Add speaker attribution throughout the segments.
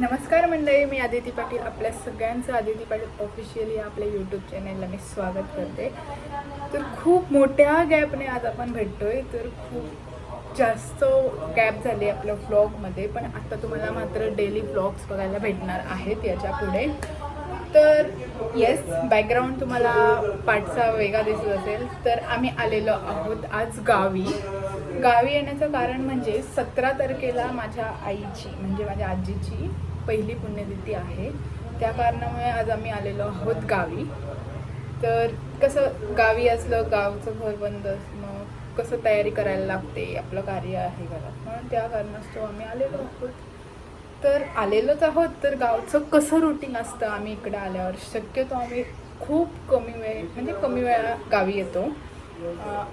Speaker 1: नमस्कार मंडळी मी आदिती पाटील आपल्या सगळ्यांचं आदिती पाटील ऑफिशियली आपल्या यूट्यूब चॅनेलला मी स्वागत करते. तर खूप मोठ्या गॅपने आज आपण भेटतोय तर खूप जास्त गॅप झाली आपल्या व्लॉगमध्ये पण आता तुम्हाला मात्र डेली व्लॉग्स बघायला भेटणार आहेत याच्यापुढे. तर येस बॅकग्राऊंड तुम्हाला पाठचा वेगळा दिसत असेल तर आम्ही आलेलो आहोत आज गावी. गावी येण्याचं कारण म्हणजे सतरा तारखेला माझ्या आईची म्हणजे माझ्या आजीची पहिली पुण्यतिथी आहे. त्या कारणामुळे आज आम्ही आलेलो आहोत गावी. तर कसं गावी असलं गावचं घर बंद असणं कसं तयारी करायला लागते आपलं कार्य आहे घरात. म्हणून त्या कारणास्तव आम्ही आलेलो आहोत. तर आलेलोच आहोत तर गावचं कसं रुटीन असतं आम्ही इकडे आल्यावर? शक्यतो आम्ही खूप कमी वेळ म्हणजे कमी वेळा गावी येतो.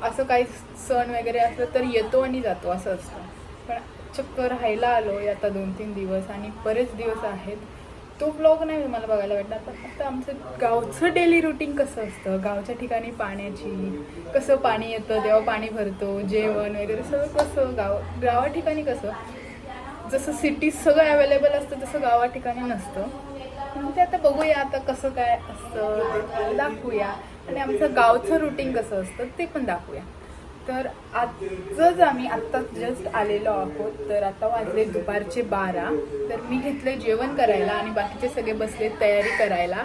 Speaker 1: असं काही सण वगैरे असलं तर येतो आणि जातो असं असतं. पण चक्क राहायला आलो आता दोन तीन दिवस आणि बरेच दिवस आहेत. तो ब्लॉग नाही मला बघायला भेटणार पण फक्त आमचं गावचं डेली रुटीन कसं असतं? गावच्या ठिकाणी पाण्याची कसं पाणी येतं तेव्हा पाणी भरतो जेवण वगैरे सगळं कसं? गाव गावा ठिकाणी कसं? जसं सिटीत सगळं अवेलेबल असतं तसं गावा ठिकाणी नसतं. म्हणून ते आता बघूया आता कसं काय असतं ते दाखवूया. आणि आमचं गावचं रुटीन कसं असतं ते पण दाखवूया. तर आजच आम्ही आत्ता जस्ट आलेलो आहोत. तर आता वाजले दुपारचे बारा. तर मी घेतले जेवण करायला आणि बाकीचे सगळे बसले तयारी करायला.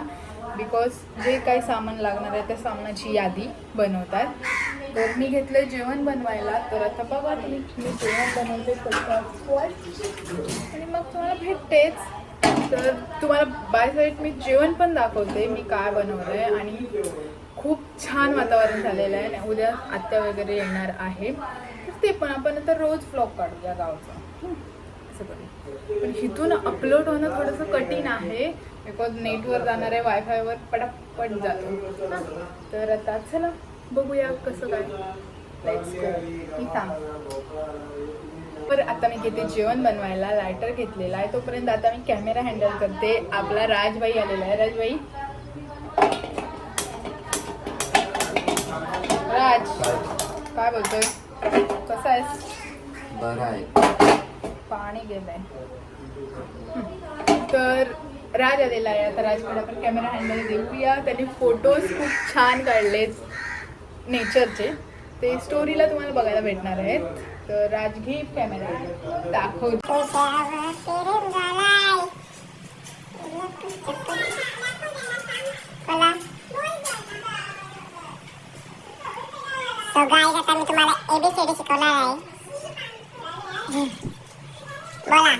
Speaker 1: बिकॉज जे काही सामान लागणार आहे त्या सामानाची यादी बनवतात. तर मी घेतलं जेवण बनवायला. तर आता बघा तुम्ही मी जेवण बनवते आणि मग तुम्हाला भेटतेच. तर तुम्हाला बाय साईड मी जेवण पण दाखवते मी काय बनवलं आहे आणि खूप छान वातावरण झालेलं आहे. आणि उद्या आत्या वगैरे येणार आहे. तर ते पण आपण आता रोज फ्लॉग काढूया गावचा. असं करू पण इथून अपलोड होणं थोडंसं कठीण आहे. बिकॉज नेटवर जाणार आहे वायफायवर पटापट जातो. हां, तर आता चला बघूया कसं काय. लेट्स मी सांग तर आता मी घेते जेवण बनवायला लायटर घेतलेला आहे तोपर्यंत आता मी कॅमेरा हँडल करते. आपला राजबाई आलेला आहे. राजबाई. राज काय बोलतोय? कसा आहेस?
Speaker 2: बरं आहे.
Speaker 1: पाणी गेलंय. तर राज आलेला आहे. आता राजकडे आपण कॅमेरा हँडल देऊया. त्यांनी फोटोज खूप छान काढलेत. नेचरचे ते स्टोरीला तुम्हाला बघायला भेटणार आहेत. तर राज घे कॅमेरा दाखव.
Speaker 3: आता मी तुम्हाला एबीसीडी शिकवणार आहे. बोला.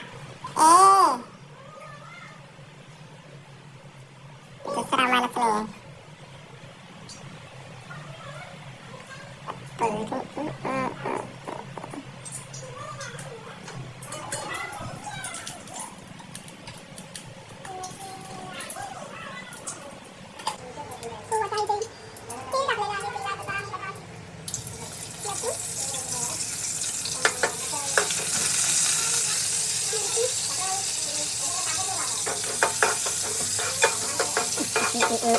Speaker 3: ए दुसरा माणूस नाही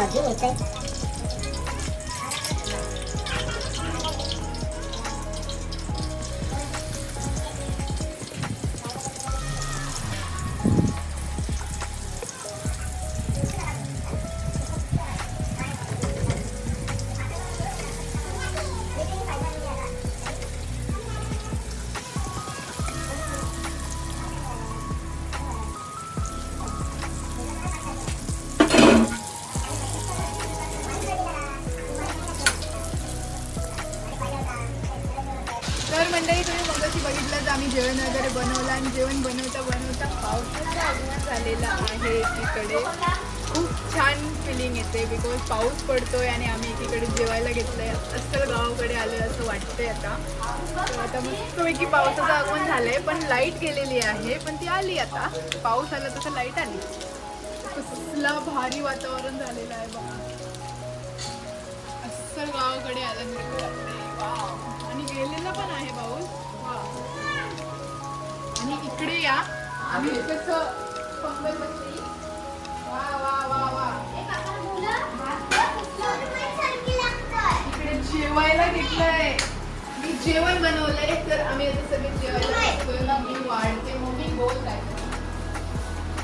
Speaker 3: नुसतं
Speaker 1: जेवण वगैरे बनवलं आणि जेवण बनवता बनवता पावसाचा आगमन झालेला आहे एकीकडे. खूप छान फिलिंग येते बिकॉज पाऊस पडतोय आणि आम्ही एकीकडे जेवायला घेतलंय. अस्सल गावाकडे आले असं वाटतंय आता. तर आता मस्तपैकी पावसाचं आगमन झालंय पण लाइट गेलेली आहे. पण ती आली आता. पाऊस आला तसं लाइट आली. कसला भारी वातावरण झालेलं आहे बघा. अस्सल गावाकडे आलं आणि गेलेला पण आहे पाऊस. आणि इकडे या. आम्ही. वा वा वा वा. इकडे जेवायला घेतलंय. मी जेवण बनवलंय तर आम्ही आता सगळे जेवायला. मम्मी वाढते मम्मी बोल काय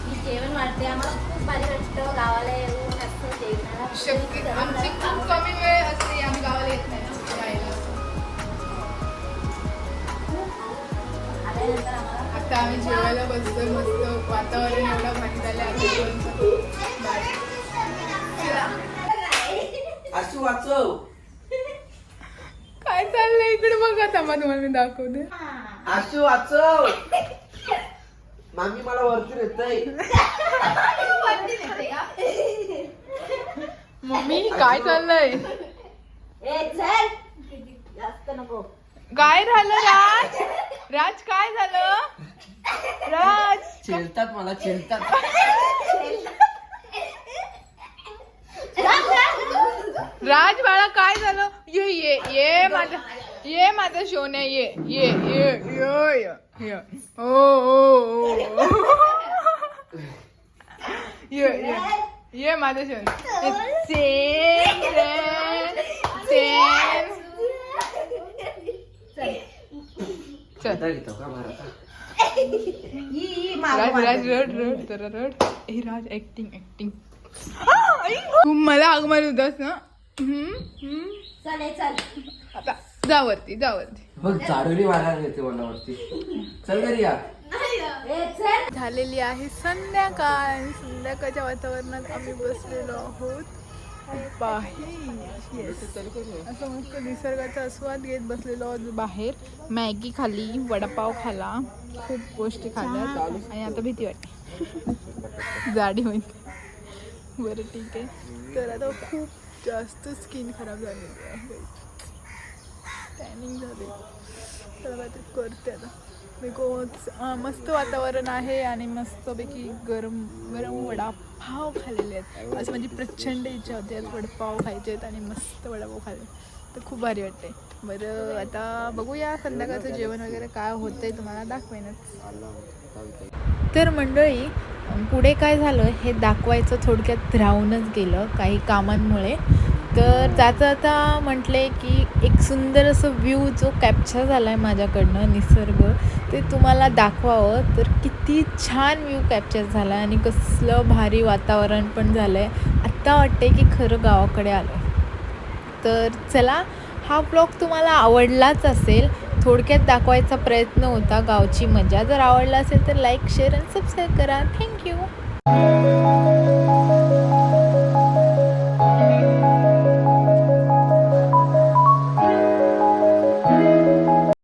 Speaker 4: मी जेवण वाटते आम्हाला खूप भारी वाटतं. गावाला येऊन असं जेवणाला
Speaker 1: शक्य आमची खूप कमी वेळ असते आम्ही गावाला येत नाही. ना आता आम्ही जेवायला बसतोय मस्त. वातावरण एवढं भारी झालं आहे
Speaker 2: वाचव.
Speaker 1: काय चाललंय? इकडे बघा थांबा तुम्हाला मी दाखवते
Speaker 2: आशू वाचव. मामी मला वरती येतय.
Speaker 1: मम्मी काय चाललंय?
Speaker 4: ए चल. जास्त नको.
Speaker 1: काय झालं राज? राज काय झालं? राज!
Speaker 2: चिलतात मला चिलतात.
Speaker 1: राज बाळा काय झालं? ये ये ये माझा ये माझा शोन्या ये ये ये ये ये ये. ओ ओ ओ. ये ये ये माझा शोन्या सेम सेम चल.
Speaker 2: महाराज
Speaker 1: राज राज रड रड जरा रड ए राज ऍक्टिंग ऍक्टिंग तू मला आग मारत होतास ना हम्म, हम्म.
Speaker 4: चल ए, चल
Speaker 1: आता जा वरती जा वरती
Speaker 2: बघ चाडोली मारायला येते मला वरती चल घरी या
Speaker 4: ए चल
Speaker 1: झालेली आहे संध्याकाळ संध्याकाळच्या वातावरणात आम्ही बसलेलो आहोत. असं मस्त निसर्गाचा आस्वाद घेत बसलेलो बाहेर. मॅगी खाली वडापाव खाला खूप गोष्टी खाल्ल्या. आणि आता भीती वाटते. जाडी होईल. बरं ठीक आहे. तर आता खूप जास्त स्किन खराब झालेली आहे. टॅनिंग झाली. तर आता करते आता. बिकॉज uh, मस्त वातावरण आहे आणि मस्तपैकी गरम गरम वडापाव खाल्लेले आहेत. असं म्हणजे प्रचंड इच्छा होते. आज वडापाव खायचे आहेत आणि मस्त वडापाव खाल्ले तर खूप भारी वाटते बरं आता बघूया संध्याकाळचं जेवण वगैरे काय होतंय तुम्हाला दाखवेनच. तर मंडळी पुढे काय झालं हे दाखवायचं थोडक्यात राहूनच गेलं काही कामांमुळे. तर जाता जाता म्हटले की एक सुंदर असं व्ह्यू जो कॅप्चर झाला आहे माझ्याकडनं निसर्ग ते तुम्हाला दाखवावं. तर किती छान व्ह्यू कॅप्चर झाला आहे आणि कसलं भारी वातावरण पण झालं आहे आत्ता वाटते की खरं गावाकडे आलं तर चला हा ब्लॉग तुम्हाला आवडलाच असेल थोडक्यात दाखवायचा प्रयत्न होता गावची मजा. जर आवडला असेल तर लाईक शेअर आणि सबस्क्राईब करा. Thank you